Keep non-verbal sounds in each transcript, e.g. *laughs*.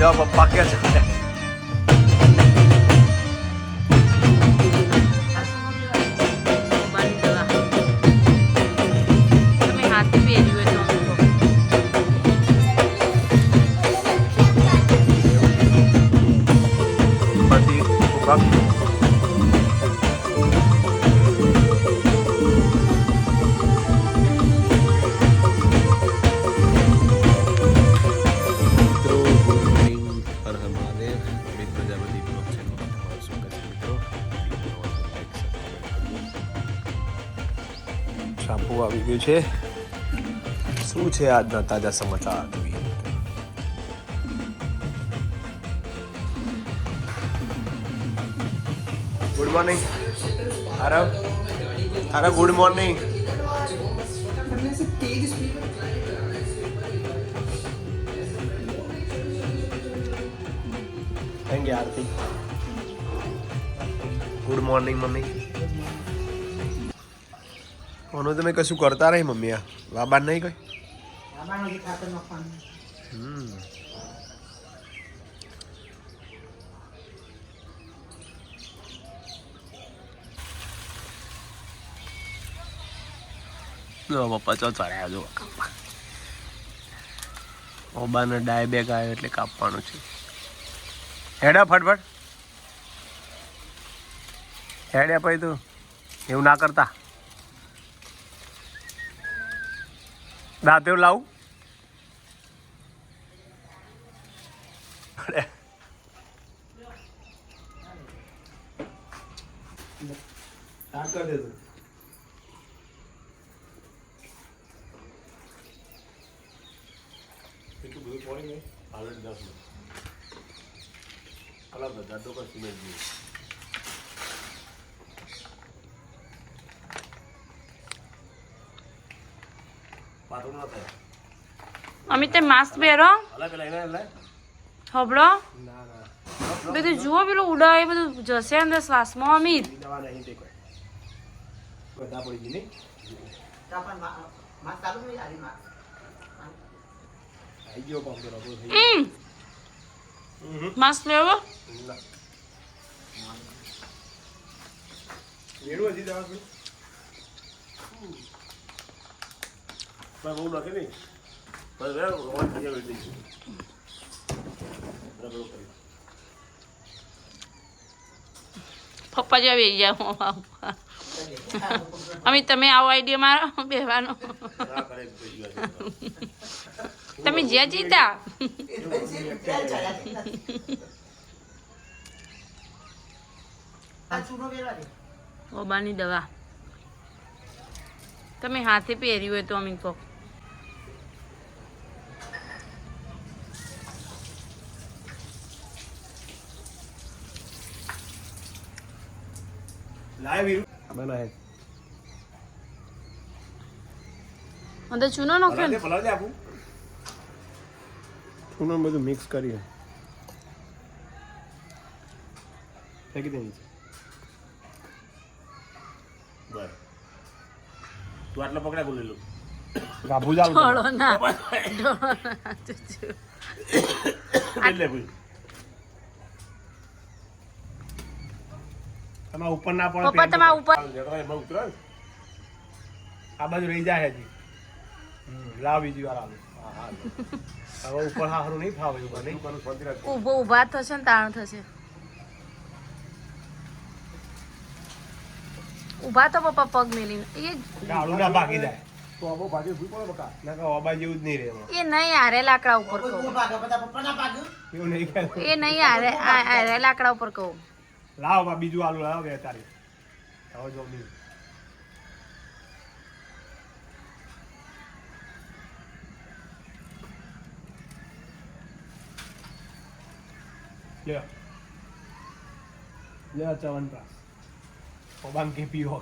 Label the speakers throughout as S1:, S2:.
S1: જો પપ્પા કે છે ગયું છે? શું છે આજના તાજા સમાચાર? જોઈએ good morning Aarav Aarav good morning thank you Aarti good morning mummy ઓનું તમે કશું કરતા નહીં મમ્મી આ બાબા નહીં કઈ? હમ. જો પપ્પા ચો ચડ્યા જો. ઓબાને ડાયબેગ આવ્યો એટલે કાપવાનું છે. હેડા ફટફટ. હેડ્યા પછી તું. એવું ના કરતા. દાંત લાવું એટલું બધું પાણી નહીં હાલત દસ કલા બધા તો કશું નહીં પાતળું ના થાય
S2: અમિત તે માસ્ક પહેરો હબળો
S1: ના ના
S2: બધું જુઓ પેલું ઉડાવે એ બધું જશે અંદર શ્વાસમાં અમિત
S1: માસ્ક લેવો બધા પડી ગઈ નહીં આવી ગયો પંપ તો રગો થઈ
S2: હમ
S1: ગયો
S2: માસ્ક લેવો
S1: ના વેડું હજી દવા પડી પણ બહુ નાખે ver? બસ હવે રોજ બીજા વેડી દઈશું રગડો કરી
S2: પપ્પા જેવા બેસી જાઓ અમે તમે આવો આઈડિયા મારો બેહવાનો તમે જ્યાં જીતા ઓબાની દવા તમે હાથે પહેરી હોય તો અમિત કહો
S1: લાય વીરુ બનાય
S2: અંદર ચૂનો નાખ્યો ને
S1: પલાળ દે આપું ચૂનો બધું મિક્સ કરીએ ફેંકી દે નીચે બસ તું આટલો પકડા બોલેલું ગાભુ જાવ
S2: ઢોળો ના ઢોળો ના ચૂચુ.
S1: એટલે તમારા ઉપર ના પડે
S2: પપ્પા તમારા ઉપર
S1: એમાં ઉતરે ને. આ બાજુ રહી જાય હજી. લાવ બીજી વાર આવે. હા હા. હવે ઉપર હારું નહીં ફાવે ઉપર નહીં
S2: ઊભો ઊભા થશે ને તાણ થશે. ઊભા તો પપ્પા પગ મેલીને. એ
S1: ગાળું ના ભાગી જાય. તો આબો ભાગી ભૂઈ પડે બકા. ના કા અબા જેવું જ નહીં રહે
S2: એ નહીં હારે લાકડા ઉપર કહું.
S1: નહીં
S2: એ નહીં આરે આરે લાકડા ઉપર કહું.
S1: લાવમાં બીજું આલુ લાવ બે તારી. હવે જો નહીં લે. લે ચવન પ્રાસ ઓબાંગ કે પીઓ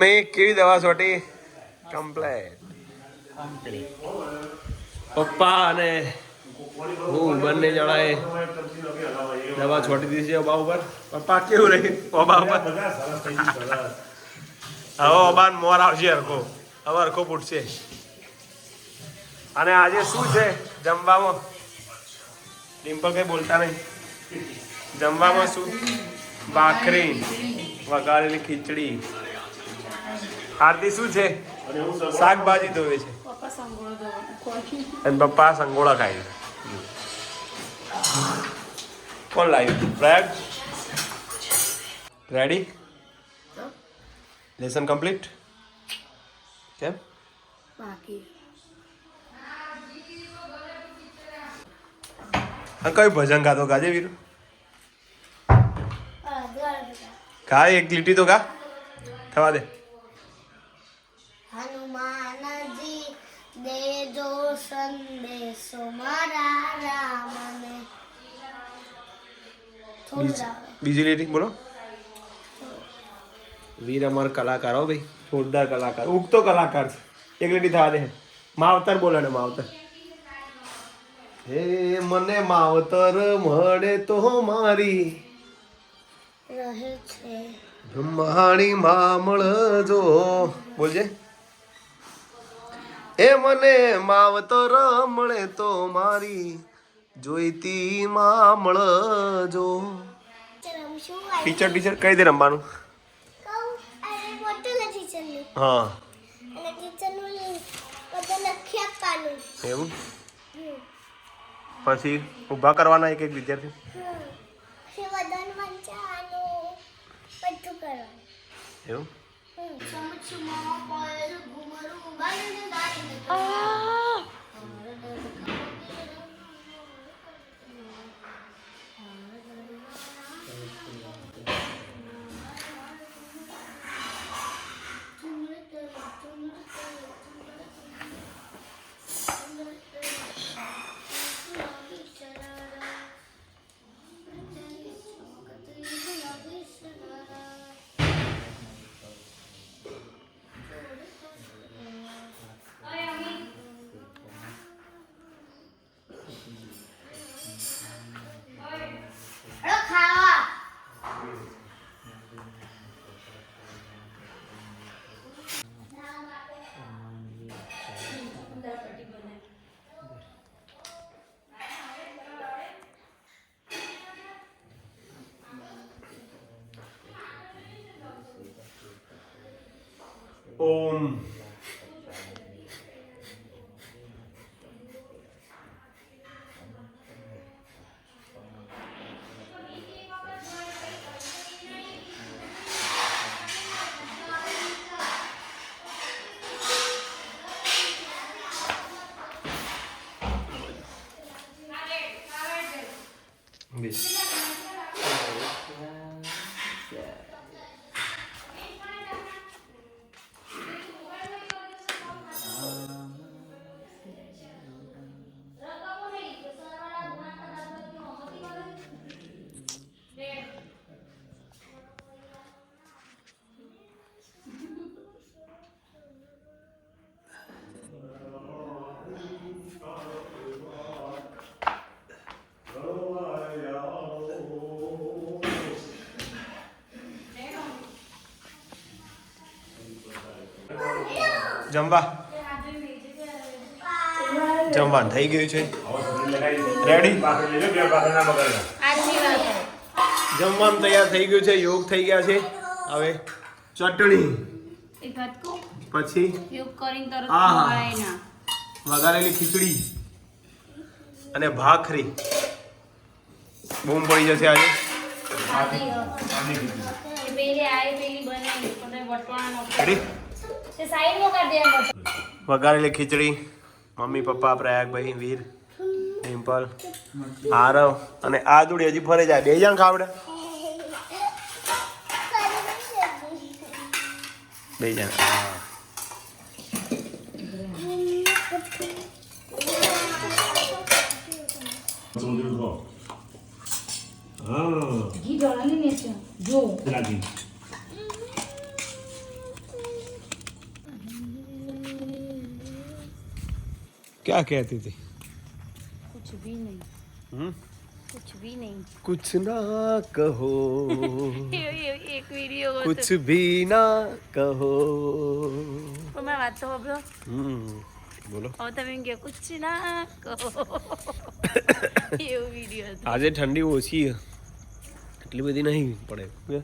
S1: મેં કેવી દવા સોટી? કમ્પ્લેટ પપ્પા અને હું બંને જણાએ દવા છોડી દીધી છે ઓબા ઉપર. પપ્પા કેવું રહી? ઓબા ઉપર? હવે ઓબાન મોર આવશે હરખો. હવે હરખો ફૂટશે અને આજે શું છે જમવામાં? ડિમ્પલ કઈ બોલતા નહીં. જમવામાં શું? ભાખરી વઘારેલી ખીચડી. આરતી શું છે? શાકભાજી ધોવે છે. અને પપ્પા સંગોળા ખાય છે. કોણ લાવ્યું? પ્રયાગ? રેડી લેસન કમ્પ્લીટ કેમ? હા કયું ભજન ગાતો? ગાજે વીરુ. ગા એક લીટી તો ગા. થવા દે.
S3: સંદેશો મારા રામને.
S1: બીજી લીટી બોલો. વીર અમર કલાકાર હો ભાઈ. જોરદાર કલાકાર. ઉગતો કલાકાર છે. એક લીટી થવા દે. માવતર બોલે ને માવતર. હે મને માવતર મળે તો મારી.
S3: રહે છે.
S1: બ્રહ્માણી મામળ જો. બોલજે. એ મને માવતર મળે તો મારી જોઈતી મામળ જો.
S3: ચાલ રમશું આ
S1: ટીચર ટીચર કઈ દે રમવાનું હા. એવું? પછી ઊભા કરવાના એક એક વિદ્યાર્થી? એવું? ओम જમવા. જમવાનું થઈ ગયું છે. રેડી જમવાનું તૈયાર થઈ ગયું છે યોગ થઈ ગયા છે. હવે ચટણી. પછી? વઘારેલી ખીચડી. અને ભાખરી. બૂમ પડી જશે આજે. રેડી
S2: તે દેવાનું.
S1: વઘારેલી ખીચડી મમ્મી પપ્પા પ્રયાગભાઈ વીર ડિમ્પલ આરવ અને આ જોડી હજી ફરે જાય. બે જણ ખાવડે? બે જણ. હા.
S2: ઘી ઢોળાની ને જો. જો
S1: क्या कहती थी
S2: कुछ भी नहीं
S1: હમ
S2: कुछ भी नहीं
S1: कुछ ना કહો *laughs*
S2: એક વિડીયો
S1: कुछ भी ના કહો
S2: પણ મેં વાત તો સાંભળો
S1: હમ બોલો
S2: હવે તમે એમ કહો કુછ ના કહો એવું વિડીયો હતો
S1: આજે ઠંડી ઓછી છે. એટલી બધી નહીં પડે કે?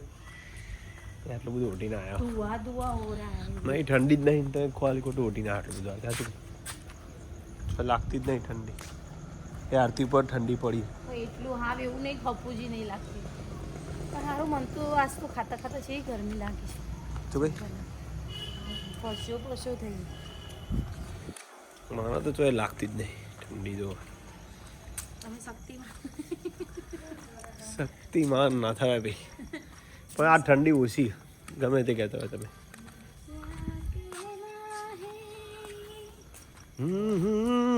S1: આટલું બધું ઓટીને આવ્યા
S2: દુઆ દુઆ હો રહા હે
S1: નહીં ઠંડી જ નહીં તો ખોલી ખોટું ઓટીને આટલું બધું આવે સાચું તો લાગતી જ નહીં ઠંડી. એ આરતી પર ઠંડી પડી.
S2: એટલું હાવ એવું નહીં ખપુજી નહીં લાગતી. પણ સારું મન તો આજ તો ખાતા ખાતા છે ગરમી લાગી છે.
S1: તો ભાઈ?
S2: થઈ
S1: મને તો એ લાગતી જ નહીં ઠંડી
S2: તમે શક્તિમાં
S1: શક્તિમાન ના થવાય ભાઈ. પણ આ ઠંડી ઓછી ગમે તે કહેતા હોય તમે. હમ હમ.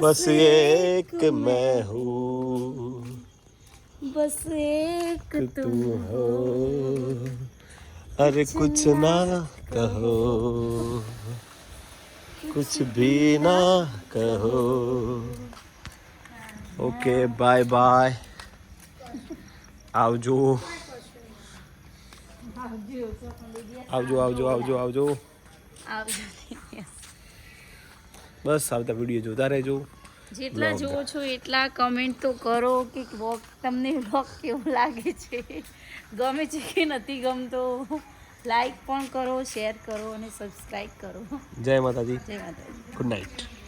S1: बस एक मैं हूँ
S2: बस एक
S1: तू
S2: तुम
S1: हो अरे कुछ ना कहो कुछ भी ना कहो ઓકે બાય બાય આવજો આવજો આવજો આવજો આવજો
S2: આવજો
S1: બસ આવતા વીડિયો જોતા રહેજો.
S2: જેટલા. જોવો છો એટલા કમેન્ટ તો કરો કે વોક તમને વ્લોગ કેવું લાગે છે. ગમે છે કે નથી ગમતો લાઈક પણ કરો શેર કરો અને સબસ્ક્રાઈબ કરો.
S1: જય માતાજી.
S2: જય માતાજી.
S1: Good night